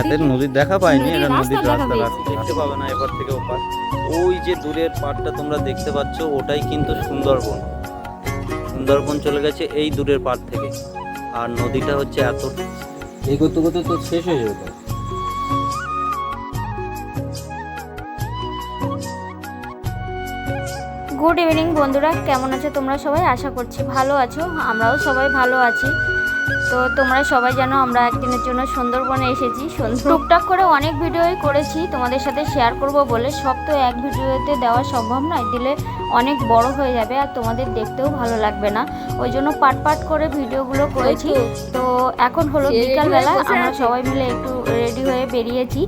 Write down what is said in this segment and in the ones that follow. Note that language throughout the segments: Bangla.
এদের নদীর দেখা পাইনি এটা নদীর দেখা রাস্তা দেখতে পাবে না এবার থেকে ওপার। ওই যে দূরের পাড়টা তোমরা দেখতে পাচ্ছ ওটাই কিন্তু সুন্দরবন। সুন্দরবন চলে গেছে এই দূরের পাড় থেকে। আর নদীটা হচ্ছে এত এই করতে করতে তো শেষ হয়ে যাবে। গুড ইভিনিং বন্ধুরা কেমন আছো তোমরা সবাই? আশা করছি ভালো আছো আমরাও সবাই ভালো আছি। তো তোমরা সবাই জানো আমরা একদিনের জন্য সুন্দরবনে এসেছি। টুকটাক করে অনেক ভিডিওই করেছি, তোমাদের সাথে শেয়ার করব বলে। সব তো এক ভিডিওতে দেওয়া সম্ভব নয়। দিলে অনেক বড় হয়ে যাবে আর তোমাদের দেখতেও ভালো লাগবে না। ওই জন্য পাট পাট করে ভিডিওগুলো করেছি। তো এখন হলো বিকালবেলা আমরা সবাই মিলে একটু রেডি হয়ে বেরিয়েছি।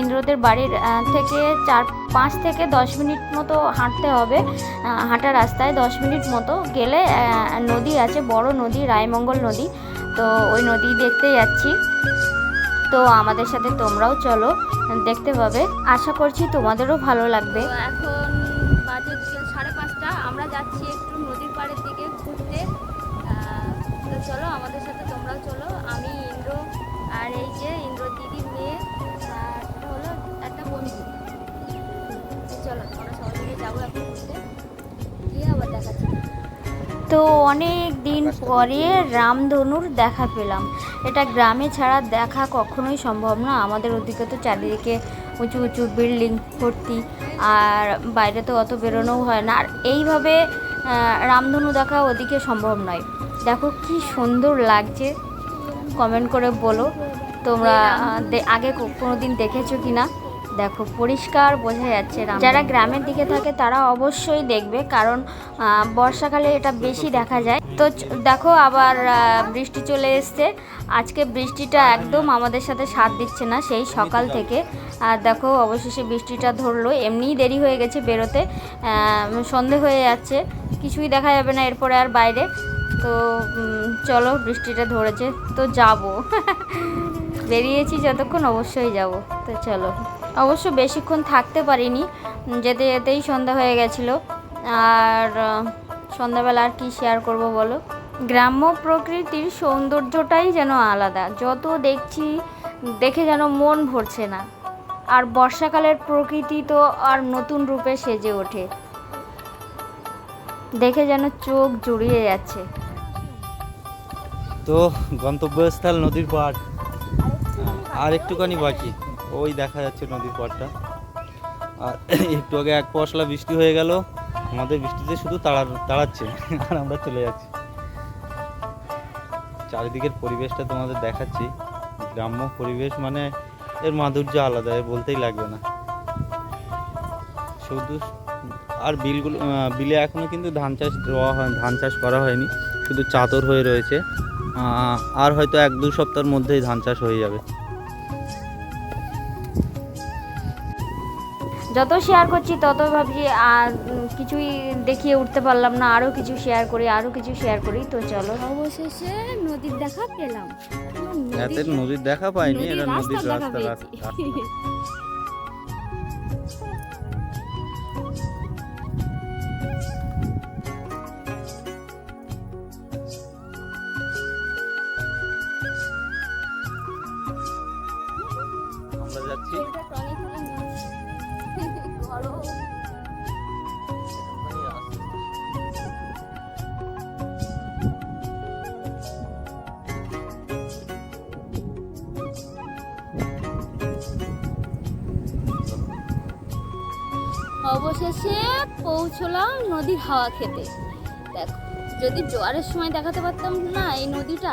ইন্দ্রদের বাড়ির থেকে চার পাঁচ থেকে দশ মিনিট মতো হাঁটতে হবে। হাঁটা রাস্তায় দশ মিনিট মতো গেলে নদী আছে বড় নদী রায়মঙ্গল নদী। তো ওই নদী দেখতে যাচ্ছি। তো আমাদের সাথে তোমরাও চলো দেখতে পাবে। আশা করছি তোমাদেরও ভালো লাগবে। এখন আমরা যাচ্ছি একটু নদীর পাড়ের দিকে ঘুরতে। তো চলো আমাদের সাথে তোমরাও চলো। আমি ইন্দ্র আর এই যে ইন্দ্র দিদির মেয়ে হলো একটা বন্ধু। চলো, আমরা সবাই মিলে যাব এখন ঘুরতে। গিয়ে আবার দেখাচ্ছি। তো অনেক দিন পরে রামধনুর দেখা পেলাম। এটা গ্রামে ছাড়া দেখা কখনোই সম্ভব না। আমাদের ওদিকে তো চারিদিকে উঁচু উঁচু বিল্ডিং ভর্তি। আর বাইরে তো অত বেরোনোও হয় না। আর এইভাবে রামধনু দেখা ওদিকে সম্ভব নয়। দেখো কি সুন্দর লাগছে। কমেন্ট করে বলো। তোমরা আগে কোনো দিন দেখেছ কি না দেখো, পরিষ্কার বোঝা যাচ্ছে যারা গ্রামের দিকে থাকে, তারা অবশ্যই দেখবে, কারণ বর্ষাকালে এটা বেশি দেখা যায়। তো দেখো, আবার বৃষ্টি চলে এসছে। আজকে বৃষ্টিটা একদম আমাদের সাথে সাথ দিচ্ছে না, সেই সকাল থেকে। আর দেখো, অবশেষে বৃষ্টিটা ধরলো। এমনিই দেরি হয়ে গেছে বেরোতে। সন্ধে হয়ে যাচ্ছে। কিছুই দেখা যাবে না এরপরে আর বাইরে। তো চলো, বৃষ্টিটা ধরেছে। তো যাব। বেরিয়েছি যতক্ষণ, অবশ্যই যাব। তো চলো। অবশ্য বেশিক্ষণ থাকতে পারিনি, যেতে যেতেই সন্ধ্যা হয়ে গেছিল। আর সন্ধ্যাবেলা আর কি শেয়ার করব বলো? গ্রাম্য প্রকৃতির সৌন্দর্যটাই যেন আলাদা। যত দেখছি, দেখে যেন মন ভরছে না। আর বর্ষাকালের প্রকৃতি তো আর নতুন রূপে সেজে ওঠে। দেখে যেন চোখ জুড়িয়ে যাচ্ছে। তো গন্তব্যস্থল নদীর পাড়। আর একটুখানি বাকি। ওই দেখা যাচ্ছে নদীর পাড়টা আর একটু আগে এক পশলা বৃষ্টি হয়ে গেল, আমাদের বৃষ্টিতে শুধু তাড়া তাড়াচ্ছে, আর আমরা চলে যাচ্ছি। চারিদিকের পরিবেশটা তোমাদের দেখাচ্ছি। গ্রাম্য পরিবেশ মানে এর মাধুর্য আলাদা বলতেই লাগবে না। শুধু আর বিলগুলো বিলে এখনও কিন্তু ধান চাষ দেওয়া হয়, ধান চাষ করা হয়নি, শুধু চাদর হয়ে রয়েছে। আর হয়তো এক দু সপ্তাহের মধ্যেই ধান চাষ হয়ে যাবে। যত শেয়ার করছি তত ভাবছি আর কিছুই দেখিয়ে উঠতে পারলাম না। আরও কিছু শেয়ার করি আরও কিছু শেয়ার করি তো চলো। অবশেষে নদীর দেখা পেলাম। নদীর দেখা পাইনি এটা নদীর রাস্তা দেখা রাস্তা। অবশেষে পৌঁছলাম নদীর হাওয়া খেতে। দেখো যদি জোয়ারের সময় দেখাতে পারতাম না এই নদীটা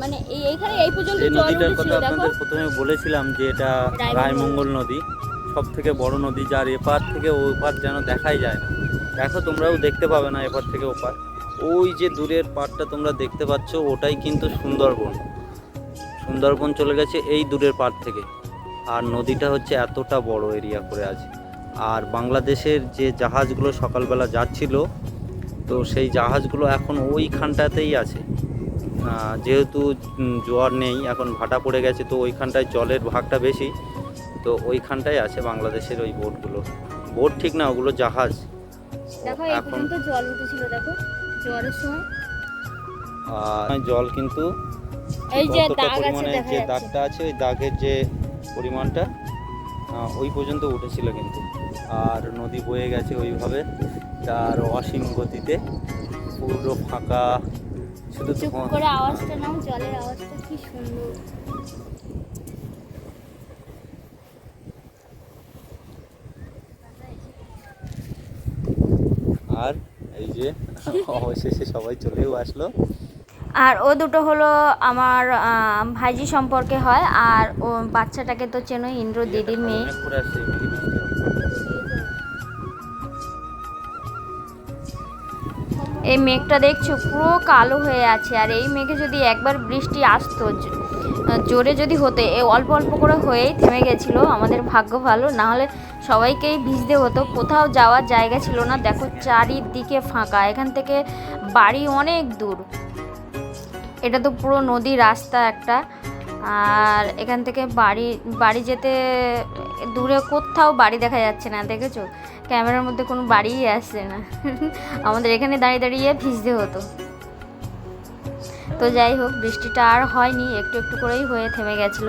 মানে এই এইখানে এই পর্যন্ত এই নদীটার উঠেছিল কথা দেখো। আপনাদের প্রথমে বলেছিলাম যে এটা রায়মঙ্গল। রায়মঙ্গল নদী। সব থেকে বড় নদী যার এপার থেকে ওপার যেন দেখাই যায় না। দেখো তোমরাও দেখতে পাবে না এপার থেকে ওপার। ওই যে দূরের পাড়টা তোমরা দেখতে পাচ্ছ ওটাই কিন্তু সুন্দরবন। সুন্দরবন চলে গেছে এই দূরের পাড় থেকে। আর নদীটা হচ্ছে এতটা বড় এরিয়া করে আছে। আর বাংলাদেশের যে জাহাজগুলো সকালবেলা যাচ্ছিল তো সেই জাহাজগুলো এখন ওইখানটাতেই আছে। যেহেতু জোয়ার নেই এখন ভাটা পড়ে গেছে তো ওইখানটায় জলের ভাগটা বেশি। তো ওইখানটায় আছে বাংলাদেশের ওই বোটগুলো। বোট ঠিক না ওগুলো জাহাজ। এখন জল উঠেছিল দেখো। জোয়ারের সময় আর জল কিন্তু এই যে কতটা দাগ আছে পরিমাণে যে দাগটা আছে ওই দাগের যে পরিমাণটা ওই পর্যন্ত উঠেছিল কিন্তু। আর নদী বয়ে গেছে ওইভাবে। তার অসীম গতিতে পুরো ফাঁকা। শুধু চুপ করে আওয়াজটা নাও জলের আওয়াজটা কি সুন্দর। আর এই যে অবশেষে সবাই চলেও আসলো। আর ও দুটো হলো আমার ভাইজি সম্পর্কে হয়। আর ও বাচ্চাটাকে তো চেনো ইন্দ্র দিদির মেয়ে। এই মেঘটা দেখছ, পুরো কালো হয়ে আছে। আর এই মেঘে যদি একবার বৃষ্টি আসতো জোরে যদি হতো, এ অল্প অল্প করে হয়েই থেমে গেছিল, আমাদের ভাগ্য ভালো। নাহলে সবাইকেই ভিজতে হতো। কোথাও যাওয়ার জায়গা ছিল না। দেখো চারিদিকে ফাঁকা। এখান থেকে বাড়ি অনেক দূর। এটা তো পুরো নদী রাস্তা একটা। আর এখান থেকে বাড়ি বাড়ি যেতে দূরে কোথাও বাড়ি দেখা যাচ্ছে না, দেখেছ? ক্যামেরার মধ্যে কোনো বাড়িই আসছে না। আমাদের এখানে দাঁড়িয়ে দাঁড়িয়ে ভিজতে হতো। তো যাই হোক, বৃষ্টিটা আর হয়নি, একটু একটু করেই হয়ে থেমে গেছিল।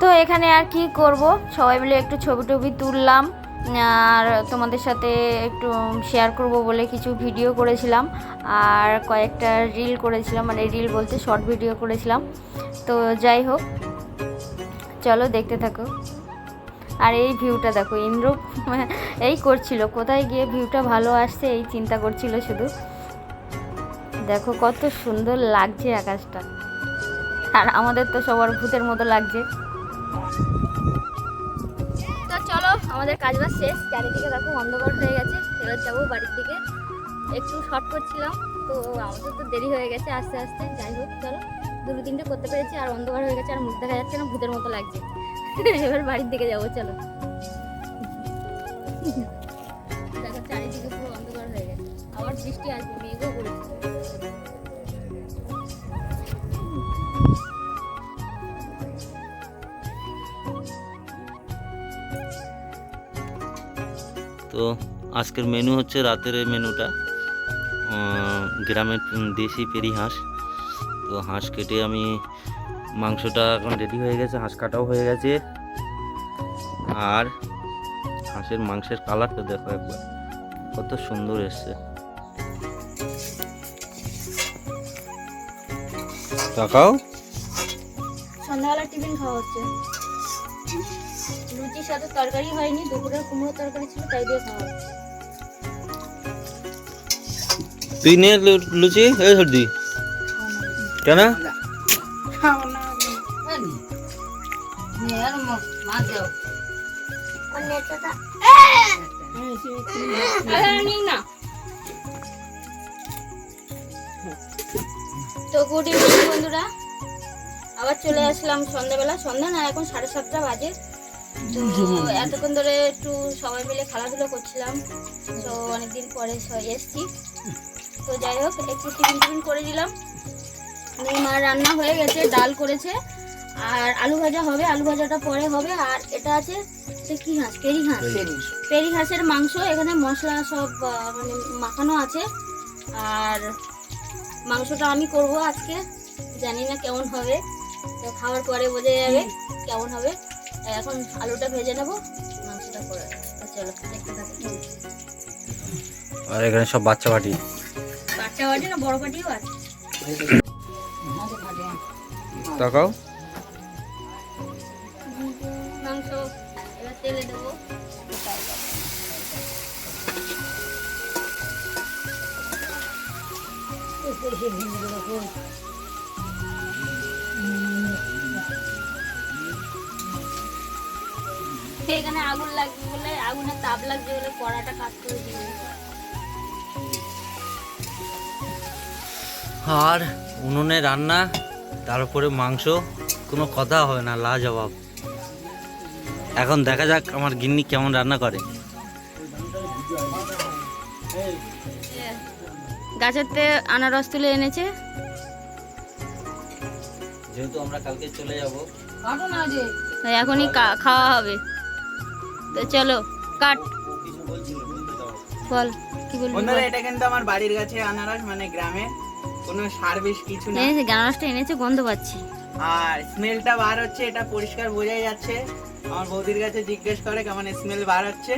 তো এখানে আর কি করব? সবাই মিলে একটু ছবি টবি তুললাম। আর তোমাদের সাথে একটু শেয়ার করব বলে কিছু ভিডিও করেছিলাম। আর কয়েকটা রিল করেছিলাম মানে রিল বলতে শর্ট ভিডিও করেছিলাম। তো যাই হোক, চলো দেখতে থাকো। আর এই ভিউটা দেখো, ইন্দ্র এই করছিল। কোথায় গিয়ে ভিউটা ভালো আসছে এই চিন্তা করছিল শুধু। দেখো কত সুন্দর লাগছে আকাশটা। আর আমাদের তো সবার ভূতের মতো লাগছে। আমাদের কাজ বাজ শেষ, চারিদিকে দেখো অন্ধকার হয়ে গেছে, ফেরত যাব বাড়ির দিকে। একটু শর্ট করছিলাম, তো আমাদের তো দেরি হয়ে গেছে আস্তে আস্তে, যাই হোক, চলো। দুটো তিনটে করতে পেরেছি, আর অন্ধকার হয়ে গেছে, আর মুখ দেখা যাচ্ছে না, ভূতের মতো লাগছে। এবার বাড়ির দিকে যাব, চলো। তো আজকের মেনু হচ্ছে রাতের মেনুটা গ্রামের দেশি পেরি হাঁস। তো হাঁস কেটে আমি মাংসটা এখন রেডি হয়ে গেছে, হাঁস কাটাও হয়ে গেছে। আর হাঁসের মাংসের কালারটা দেখো একবার, কত সুন্দর এসছে। তাকাও সন্ধ্যাবেলা টিফিন খাওয়া হচ্ছে। লুচির সাথে তরকারি হয়নি দুপুরে কুমড়ো তরকারি ছিল তাই দিয়ে খাওয়া তুই নে লুচি? এ সর্দি। কেন? না তো গুড ইভিনিং বন্ধুরা। আবার চলে আসলাম সন্ধ্যাবেলা। সন্ধ্যা না এখন সাড়ে সাতটা বাজে। তো এতক্ষণ ধরে একটু সবাই মিলে খেলাধুলো করছিলাম। তো অনেকদিন পরে স- এসছি। তো যাই হোক একটু টিফিন টিফিন করে দিলাম মা রান্না হয়ে গেছে ডাল করেছে। আর আলু ভাজা হবে আলু ভাজাটা পরে হবে। আর এটা আছে এটা কি হাঁস? পেরি হাঁস। পেরি হাঁসের মাংস এখানে মশলা সব মানে মাখানো আছে। আর মাংসটা আমি করব আজকে। জানি না কেমন হবে। তো খাওয়ার পরে বোঝা যাবে কেমন হবে। এখন আলুটা ভেজে নেব মাংসটা করে। চলো দেখতে থাকো আর এখানে সব বাচ্চা পাটি বাচ্চা বাটি না বড় বাটিও আছে। তাকাও। মাংস এবার তেলে দেবো। এখানে আগুন লাগবে বলে আগুনের তাপ লাগবে বলে কড়াটা কাজ করে দিয়ে আর উনুনে রান্না তার উপরে মাংস কোনো কথা হবে না লাজবাব। এখন দেখা যাক আমার গিন্নি কেমন রান্না করে। গাছেতে আনারস তুলে এনেছে। যেহেতু আমরা কালকে চলে যাব। তাই এখনই কা- খাওয়া হবে। তো চলো কাট। বল কি বলবি বন্ধুরা এটা কিন্তু আমার বাড়ির কাছে আনারস মানে গ্রামে। কোনো সার্ভিস কিছু না। এনেছে গানারসটা এনেছে গন্ধ পাচ্ছি। আর স্মেলটা বার হচ্ছে এটা পরিষ্কার বোঝাই যাচ্ছে। আমার বৌদির কাছে জিজ্ঞেস করে কেমন স্মেল বার হচ্ছে।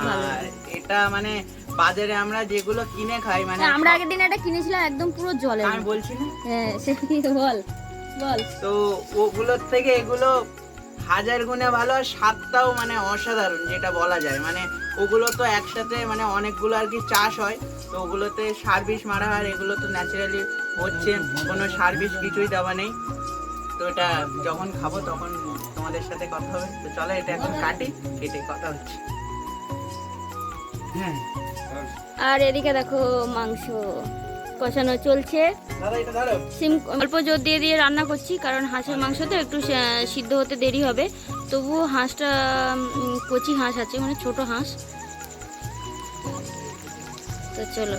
আর এটা মানে বাজারে আমরা যেগুলো কিনে খাই মানে আমরা আগের দিন একটা কিনেছিলাম একদম পুরো জলের আমি বলছি না? হ্যাঁ সে বল বল। তো ওগুলোর থেকে এগুলো হাজার গুণে ভালো আর স্বাদটাও মানে অসাধারণ যেটা বলা যায়। মানে ওগুলো তো একসাথে মানে অনেকগুলো আর কি চাষ হয় তো ওগুলোতে সার্ভিস মারা হয় আর এগুলো তো ন্যাচারালি হচ্ছে কোনো সার্ভিস কিছুই দেওয়া নেই। তো এটা যখন খাব তখন তোমাদের সাথে কথা হবে। তো চলো এটা এখন কাটি কেটে কথা হচ্ছে। হ্যাঁ। আর এদিকে দেখো মাংস। কষানো চলছে। সিম অল্প জোর দিয়ে দিয়ে রান্না করছি কারণ হাঁসের মাংস তো একটু সিদ্ধ হতে দেরি হবে। তবুও হাঁসটা কচি হাঁস আছে মানে ছোট হাঁস। তো চলো।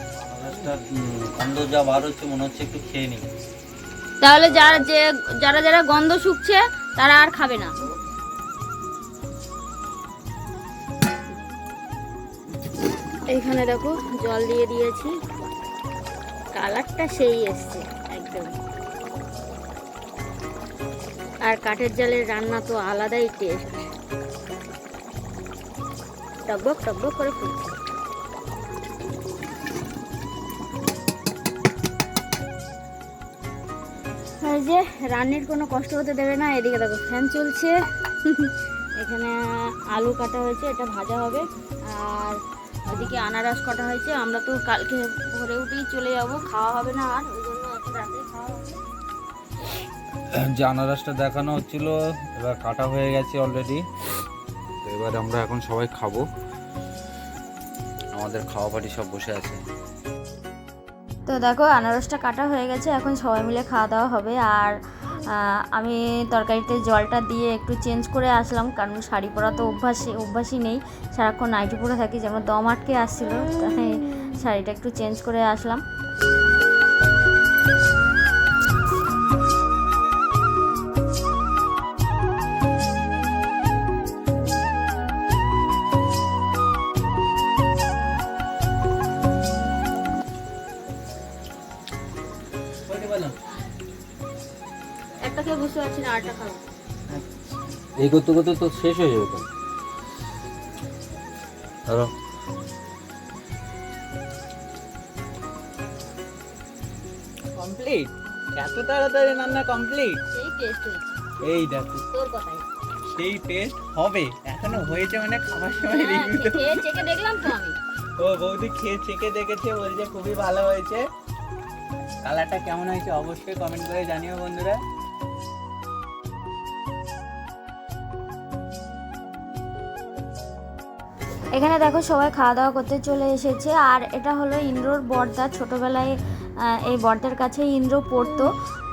তাহলে যারা যে যারা যারা গন্ধ শুকছে তারা আর খাবে না। এইখানে দেখো জল দিয়ে দিয়েছি। কালারটা সেই এসছে, একদম। আর কাঠের জালের রান্না তো আলাদাই টেস্ট টকবক টকবক করে ফুটছে। যে, রান্নির কোনো কষ্ট হতে দেবে না, এদিকে দেখো, ফ্যান চলছে। এখানে আলু কাটা হয়েছে, এটা ভাজা হবে। আর ওদিকে আনারস কাটা হয়েছে আমরা তো কালকে ভোরে উঠেই চলে যাব খাওয়া হবে না আর ওই জন্য এখন রাতে খাওয়া হবে যে আনারসটা দেখানো হচ্ছিল এবার কাটা হয়ে গেছে অলরেডি তো এবার আমরা এখন সবাই খাব। আমাদের খাওয়া পাটি সব বসে আছে। তো দেখো আনারসটা কাটা হয়ে গেছে এখন সবাই মিলে খাওয়া দাওয়া হবে। আর আমি তরকারিতে জলটা দিয়ে একটু চেঞ্জ করে আসলাম, কারণ শাড়ি পরা তো অভ্যাসই অভ্যাসই নেই। সারাক্ষণ নাইটি পরে থাকি, যেমন দম আটকে আসছিল, তাই শাড়িটা একটু চেঞ্জ করে আসলাম। এই করতে করতে তো শেষ হয়ে যাবে ধরো। কমপ্লিট এত তাড়াতাড়ি রান্না কমপ্লিট সেই টেস্ট এই দেখো তোর কথাই। সেই টেস্ট হবে। এখনও হয়েছে মানে খাবার সময় হ্যাঁ, রিভিউ খেয়ে চেকে দেখলাম তো আমি। ও বৌদি খেয়ে চেকে দেখেছে বলছে খুবই ভালো হয়েছে। কালারটা কেমন হয়েছে অবশ্যই কমেন্ট করে জানিও বন্ধুরা। এখানে দেখো সবাই খাওয়া দাওয়া করতে চলে এসেছে। আর এটা হলো ইন্দ্রর বর্দা। ছোটোবেলায় এই বর্দার কাছেই ইন্দ্র পড়তো।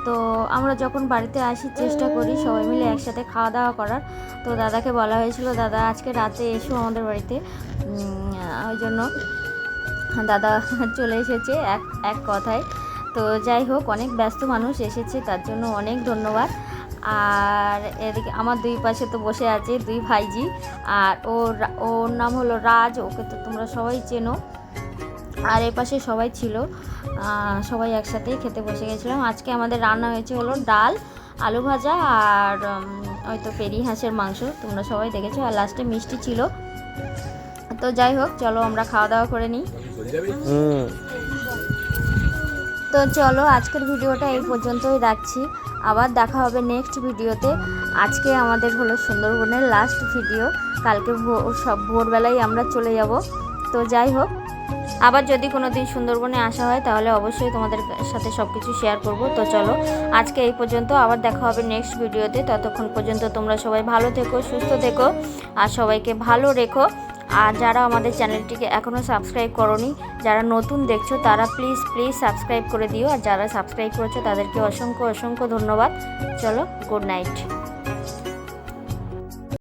তো আমরা যখন বাড়িতে আসি, চেষ্টা করি সবাই মিলে একসাথে খাওয়া দাওয়া করার। তো দাদাকে বলা হয়েছিল, দাদা, আজকে রাতে এসো আমাদের বাড়িতে। ওই জন্য দাদা চলে এসেছে এক এক কথায়। তো যাই হোক, অনেক ব্যস্ত মানুষ এসেছে, তার জন্য অনেক ধন্যবাদ। আর এদিকে আমার দুই পাশে তো বসে আছে দুই ভাইজি। আর ওর ওর নাম হলো রাজ ওকে তো তোমরা সবাই চেনো। আর এ পাশে সবাই ছিল। সবাই একসাথেই খেতে বসে গেছিলাম। আজকে আমাদের রান্না হয়েছে হলো ডাল আলু ভাজা আর উম, ওই তো পেরি হাঁসের মাংস। তোমরা সবাই দেখেছ আর লাস্টে মিষ্টি ছিল। তো যাই হোক চলো আমরা খাওয়া দাওয়া করে নিই। তো চলো আজকের ভিডিওটা এই পর্যন্তই রাখছি। আবার দেখা হবে নেক্সট ভিডিওতে। আজকে আমাদের হলো সুন্দরবনের লাস্ট ভিডিও কালকে সব ভোরবেলায় আমরা চলে যাব। তো যাই হোক, আবার যদি কোনো দিন সুন্দরবনে আসা হয়, তাহলে অবশ্যই তোমাদের সাথে সব কিছু শেয়ার করব। তো চলো, আজকে এই পর্যন্ত। আবার দেখা হবে নেক্সট ভিডিওতে ততক্ষণ পর্যন্ত তোমরা সবাই ভালো থেকো, সুস্থ থেকো, আর সবাইকে ভালো রেখো। আর যারা আমাদের চ্যানেলটিকে এখনও সাবস্ক্রাইব করনি, যারা নতুন দেখছ, তারা প্লিজ প্লিজ সাবস্ক্রাইব করে দিও। আর যারা সাবস্ক্রাইব করেছ, তাদেরকে অসংখ্য অসংখ্য ধন্যবাদ। চলো গুড নাইট